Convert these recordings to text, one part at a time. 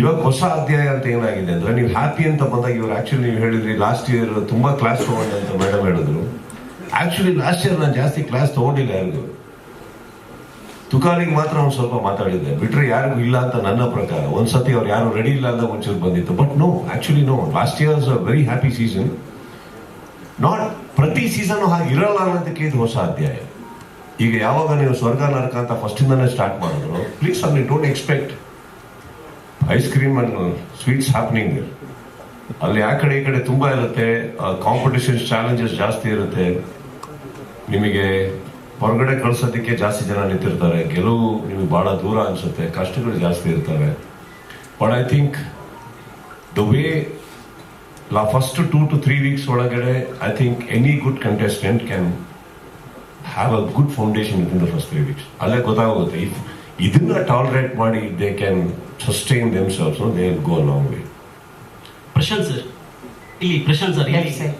ಇವಾಗ ಹೊಸ ಅಧ್ಯಾಯ ಅಂತ ಏನಾಗಿದೆ ಅಂದ್ರೆ ನೀವು ಹ್ಯಾಪಿ ಅಂತ ಬಂದಾಗ ಇವ್ರು ಆಕ್ಚುಲಿ ನೀವು ಹೇಳಿದ್ರಿ ಲಾಸ್ಟ್ ಇಯರ್ ತುಂಬಾ ಕ್ಲಾಸ್ ತಗೊಂಡೆ ಅಂತ ಮೇಡಮ್ ಹೇಳಿದ್ರು. ಆಕ್ಚುಲಿ ಲಾಸ್ಟ್ ಇಯರ್ ನಾನು ಜಾಸ್ತಿ ಕ್ಲಾಸ್ ತಗೊಂಡಿಲ್ಲ ಯಾರಿಗೂ. ತುಕಾಲಿಗೆ ಮಾತ್ರ ಅವ್ನು ಸ್ವಲ್ಪ ಮಾತಾಡಿದ್ದೆ. ಬಿಟ್ರೆ ಯಾರಿಗೂ ಇಲ್ಲ ಅಂತ ನನ್ನ ಪ್ರಕಾರ. ಒಂದ್ಸತಿ ಅವ್ರು ಯಾರು ರೆಡಿ ಇಲ್ಲ ಅಂತ ಒಂಚೂರು ಬಂದಿತ್ತು. But no actually no last years a very happy season not ಪ್ರತಿ ಸೀಸನ್ ಹಾಗೆ ಇರಲ್ಲ ಅನ್ನೋದಕ್ಕೆ ಇದು ಹೊಸ ಅಧ್ಯಾಯ. ಈಗ ಯಾವಾಗ ನೀವು ಸ್ವರ್ಗ ನರಕ ಅಂತ ಫಸ್ಟಿಂದನೇ ಸ್ಟಾರ್ಟ್ ಮಾಡಿದ್ರು ಪ್ಲೀಸ್ ಅಲ್ಲಿ don't expect ice cream and sweets happening ಅಲ್ಲಿ ಆ ಕಡೆ ಈ ಕಡೆ ತುಂಬಾ ಇರುತ್ತೆ. ಕಾಂಪಿಟೇಷನ್ಸ್ ಚಾಲೆಂಜಸ್ ಜಾಸ್ತಿ ಇರುತ್ತೆ. ನಿಮಗೆ ಹೊರಗಡೆ ಕಳ್ಸೋದಕ್ಕೆ ಜಾಸ್ತಿ ಜನ ನಿಂತಿರ್ತಾರೆ. ಗೆಲುವು ನಿಮಗೆ ಬಹಳ ದೂರ ಅನ್ಸುತ್ತೆ. ಕಷ್ಟಗಳು ಜಾಸ್ತಿ ಇರ್ತವೆ. But I think the way law first two to three weeks ಒಳಗಡೆ I think any good contestant can have a good foundation in the first three weeks ಅಲ್ಲೇ ಗೊತ್ತಾಗುತ್ತೆ ಇಫ್ ಇದನ್ನ ಟಾಲರೇಟ್ ಮಾಡಿ they can sustain themselves they will go long way Prashant sir ಇಲ್ಲಿ Prashant sir side.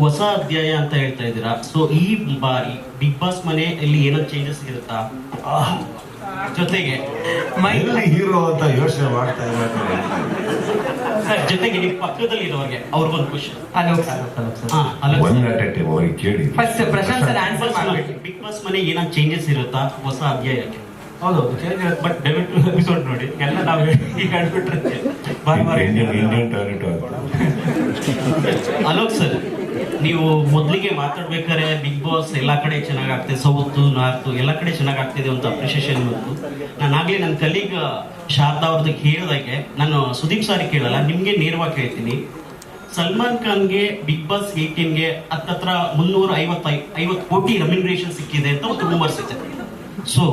ಹೊಸ ಅಧ್ಯಾಯ ಅಂತ ಹೇಳ್ತಾ ಇದ್ದೀರಾ? ಸೊ ಈ ಬಾರಿ ಬಿಗ್ ಬಾಸ್ ಮನೆ ಇಲ್ಲಿ ಏನೋ ಚೇಂಜಸ್ ಇರುತ್ತಾ? ಜೊತೆಗೆ ಮೈ ಹೀರೋ ಅಂತ ಯೋಚನೆ ಮಾಡ್ತಾ ಇದ್ದಾರೆ ಸರ್ ಜೊತೆಗೆ ನಿಮ್ಮ ಪಕ್ಕದಲ್ಲಿ ಇರೋರಿಗೆ ಅವ್ರಿಗೊಂದು ಖುಷಿ ಅಲೋಕ್ ಸರ್ ಕೇಳಿ. ಫಸ್ಟ್ ಪ್ರಶಾಂತ್ ಸರ್ ಆನ್ಸರ್ ಮಾಡ್ಬಿಟ್ಟು ಬಿಗ್ ಬಾಸ್ ಮನೆ ಏನೋ ಚೇಂಜಸ್ ಇರುತ್ತಾ? ಹೊಸ ಅಧ್ಯಾಯಕ್ಕೆ ಹೌದೌದು ಚೇಂಜ್ ಇರುತ್ತೆ ಬಟ್ ದಯವಿಟ್ಟು ಎಪಿಸೋಡ್ ನೋಡಿ. ಎಲ್ಲ ನಾವು ಈಗ ಹೇಳ್ಬಿಟ್ರೆ. ಬಾರಿ ಬಾರಿ Indian Indian toilet Alok sir. ನೀವು ಮೊದಲಿಗೆ ಮಾತಾಡ್ಬೇಕಾದ್ರೆ ಬಿಗ್ ಬಾಸ್ ಎಲ್ಲ ಕಡೆ ಚೆನ್ನಾಗ್ ಆಗ್ತಿದೆ ಸೌತ್ ನಾರ್ತ್ ಎಲ್ಲ ಕಡೆ ಚೆನ್ನಾಗ್ ಆಗ್ತಿದೆ ಅಂತ ಅಪ್ರಿಷಿಯೇಷನ್ ಬಂತು. ನಾನು ಆಗಲೇ ನನ್ನ ಕಲೀಗ್ ಶಾರದಾ ಅವ್ರದ್ದು ಕೇಳಿದಾಗೆ ನಾನು ಸುದೀಪ್ ಸಾರಿ ಕೇಳಲ್ಲ, ನಿಮಗೆ ನೇರವಾಗಿ ಕೇಳ್ತೀನಿ ಸಲ್ಮಾನ್ ಖಾನ್ಗೆ ಬಿಗ್ ಬಾಸ್ ಏಟೀನ್ಗೆ ಹತ್ತತ್ರ ಮುನ್ನೂರ ಐವತ್ತ, ಐವತ್ತು ಕೋಟಿ ರೆಮ್ಯುನರೇಷನ್ ಸಿಕ್ಕಿದೆ ಅಂತ ಒಂದು ರೂಮರ್ಸ್ ಇದೆ ಸೊ,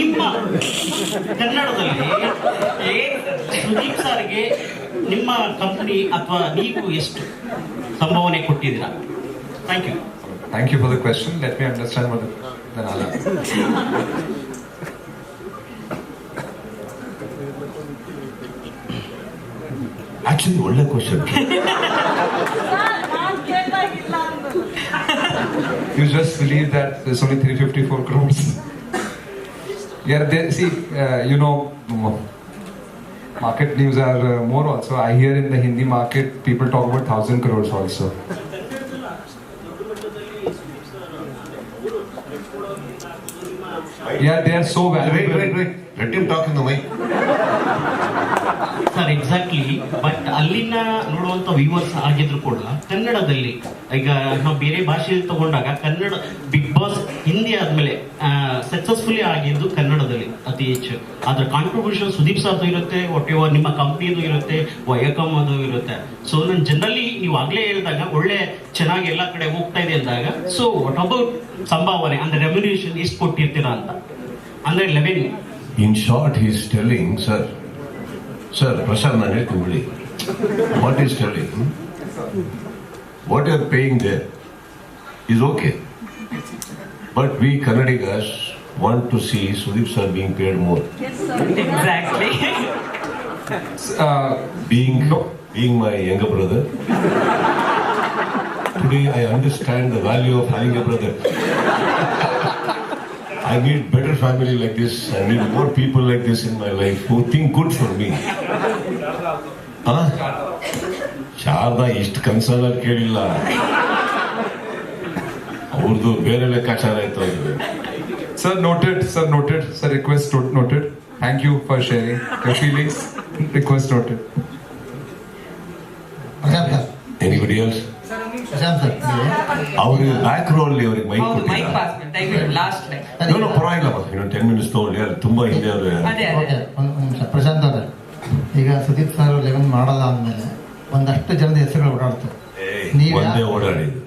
ನಿಮ್ಮ ಕನ್ನಡದಲ್ಲಿ ಸುದೀಪ್ ಸಾರ್ಗೆ ನಿಮ್ಮ ಕಂಪನಿ ಅಥವಾ ನೀವು ಎಷ್ಟು? ಸಂಭಾವನೆ ಕೊಟ್ಟಿದ್ದೀರಾ thank you thank you for the question let me understand what the ನಾಲ ಆಕ್ಚುಲಿ ಒಳ್ಳೆ question you just believe that there's only 354 crores yeah they, see uh, you know market news are uh, more also i hear in the hindi market people talk about 1000 crores also yeah they are so valuable. Wait, wait, wait. Let him talk in the mic sir exactly but ಅಲ್ಲಿನ ನೋಡುವಂತ viewers ಆಗಿದ್ರು ಕೂಡ ಕನ್ನಡದಲ್ಲಿ ಈಗ ನಾವು ಬೇರೆ ಭಾಷೆಯಲ್ಲಿ ತಗೊಂಡಾಗ ಕನ್ನಡ ಬಿಗ್ ಬಾಸ್ ಹಿಂದಿ ಆದ್ಮೇಲೆ ಸಕ್ಸಸ್ಫುಲಿ ಆಗಿದ್ದು ಕನ್ನಡದಲ್ಲಿ ಅತಿ ಹೆಚ್ಚು. ಅದರ ಕಾಂಟ್ರಿಬ್ಯೂಷನ್ ಸುದೀಪ್ ಸರ್ದು ಇರುತ್ತೆ, ಒಟ್ಟೆ ನಿಮ್ಮ ಕಂಪ್ನಿದು ಇರುತ್ತೆ ವಯಕಮ್ ಅದು ಇರುತ್ತೆ. ಸೊ ನಾನು ಜನರಲ್ಲಿ ನೀವು ಆಗ್ಲೇ ಹೇಳಿದಾಗ ಒಳ್ಳೆ ಚೆನ್ನಾಗಿ ಎಲ್ಲ ಕಡೆ ಹೋಗ್ತಾ ಇದೆ ಅಂದಾಗ ಸೊ ವಾಟ್ ಅಬೌಟ್ ಸಂಭಾವನೆ, ಅಂದ್ರೆ ರೆಮ್ಯುನೇಷನ್ ಎಷ್ಟು ಕೊಟ್ಟಿರ್ತೀರಾ ಅಂತ? ಅಂದ್ರೆ eleven in short is telling sir sir Prasad ನಾನು ಹೇಳ್ತೀನಿ what is telling what are paying they Is okay but we Kannadigas want to see Sudeep sir being paid more exactly uh, being being my younger brother. Today I understand the value of having a brother. I need better family like this. I need more people like this in my life who think good for me. Huh? Sharada ಇಷ್ಟು concern ಕೇಳಿಲ್ಲ ಅವ್ರದ್ದು ಬೇರೆ ಲೆಕ್ಕಾಚಾರ ಆಯ್ತು ಅದು sir noted sir noted sir request you for sharing your feelings. Request noted. Prashant sir anybody else ಅವರು back row ಅಲ್ಲಿ ಅವ್ರಿಗೆ ಮೈಕ್ ಕೊಟ್ಟಿಲ್ಲ ಪರವಾಗಿಲ್ಲ ಇನ್ನೊಂದು ಟೆನ್ ಮಿನಿಟ್ಸ್ ತಗೊಳ್ಳಿ. ಅಲ್ಲಿ ತುಂಬಾ ಹಿಂದೆ ಅವರು. ಪ್ರಶಾಂತ್ ಅವರೇ ಈಗ ಸುದೀಪ್ ಸರ್ ಲೆವೆನ್ ಮಾಡಲ್ಲ ಅಂದಮೇಲೆ ಒಂದಷ್ಟು ಜನದ ಹೆಸರುಗಳು ಓಡಾಡ್ತಾರೆ ನೀವು ಒಂದೇ ಓಡಾಡಿದ್ದು.